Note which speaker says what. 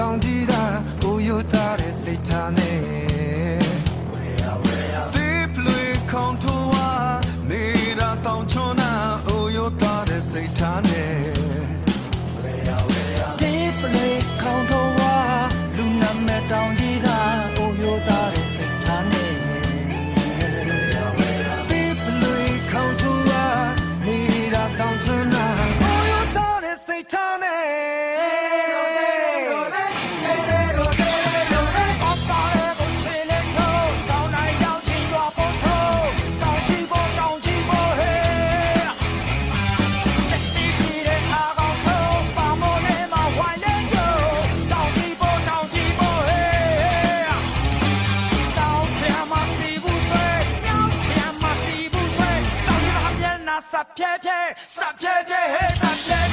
Speaker 1: တောင်းကြည့်တာကိုယူသားတဲ့စိတ်ထားနဲ့
Speaker 2: Deeply contour နေတာတောင်းချွန်းနာအိုယူသားတဲ့စိတ်ထားနဲ့
Speaker 3: စပ်ဖြဲဖြဲစပ်ဖြဲဖြဲဟဲ့စပ်ဖြဲ